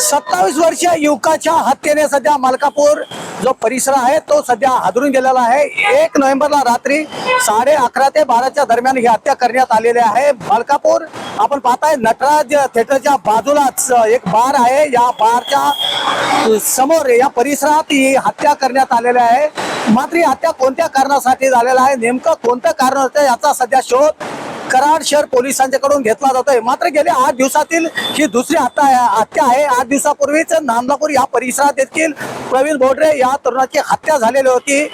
सत्तावीस वर्षीय युवकाच्या हत्येने सध्या मलकापूर जो परिसर आहे तो सध्या हादरून गेलेला आहे. एक नोव्हेंबरला रात्री साडे अकरा ते बाराच्या दरम्यान ही हत्या करण्यात आलेली आहे. मलकापूर आपण पाहताय नटराज थिएटरच्या बाजूलाच एक बार आहे. या बारच्या समोर या परिसरात ही हत्या करण्यात आलेली आहे. मात्र ही हत्या कोणत्या कारणासाठी झालेला आहे? नेमकं कोणतं कारण होतं? याचा सध्या शोध कराड शहर पोलिसांच्याकडून घेतला जातोय. मात्र गेल्या आठ दिवसातील ही दुसरी हत्या हत्या आहे. आठ दिवसापूर्वीच नांदलापूर या परिसरात देखील प्रवीण बोडरे या तरुणाची हत्या झालेली होती.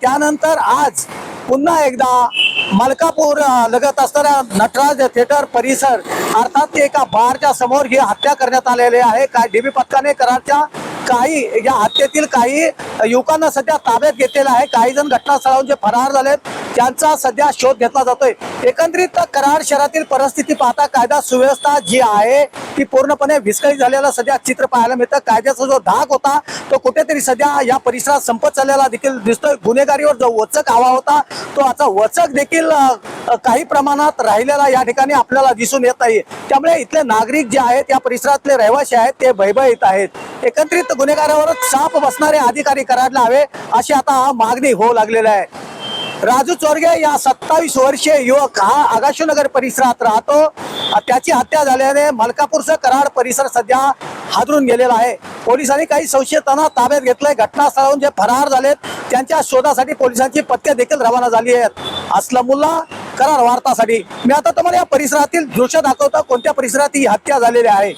त्यानंतर आज पुन्हा एकदा मलकापूर लगत असणाऱ्या नटराज थिएटर परिसर अर्थात ते एका बारच्या समोर ही हत्या करण्यात आलेली आहे. काय डीबी पथकाने कराडच्या काही या हत्येतील काही युवकांना सध्या ताब्यात घेतलेलं आहे. काही जण घटनास्थळावरून जे फरार झालेत त्यांचा सध्या शोध घेतला जातोय. एकंदरीत कराड शहरातील परिस्थिती पाहता कायदा सुव्यवस्था जी आहे ती पूर्णपणे विस्कळीत झालेला सध्या चित्र पाहायला मिळतं. कायद्याचा जो धाक होता तो कुठेतरी सध्या या परिसरात संपत चाललेला देखील दिसतोय. गुन्हेगारीवर जो वचक हवा होता तो आता वचक देखील काही प्रमाणात राहिलेला या ठिकाणी आपल्याला दिसून येत नाही त्यामुळे इथले नागरिक जे आहेत या परिसरातले रहिवासी आहेत ते भयभीत आहेत. एकत्रित गुन्हेगारावर चाप बसणारे अधिकारी करायला हवे अशी आता मागणी होऊ लागलेली आहे. राजू चोरगे या सत्तावीस वर्षीय युवक हा आगाशीनगर परिसरात राहतो. त्याची हत्या झाल्याने मलकापूरचा कराड परिसर सध्या हादरून गेलेला आहे. पोलिसांनी काही संशयितांना ताब्यात घेतलंय. घटनास्थळावरून जे फरार झालेत त्यांच्या शोधासाठी पोलिसांची पत्त्या देखील रवाना झाली आहेत. असलमुल्ला करार वार्तासाठी. मी आता तुम्हाला या परिसरातील दृश्य दाखवतो कोणत्या परिसरात ही हत्या झालेली आहे.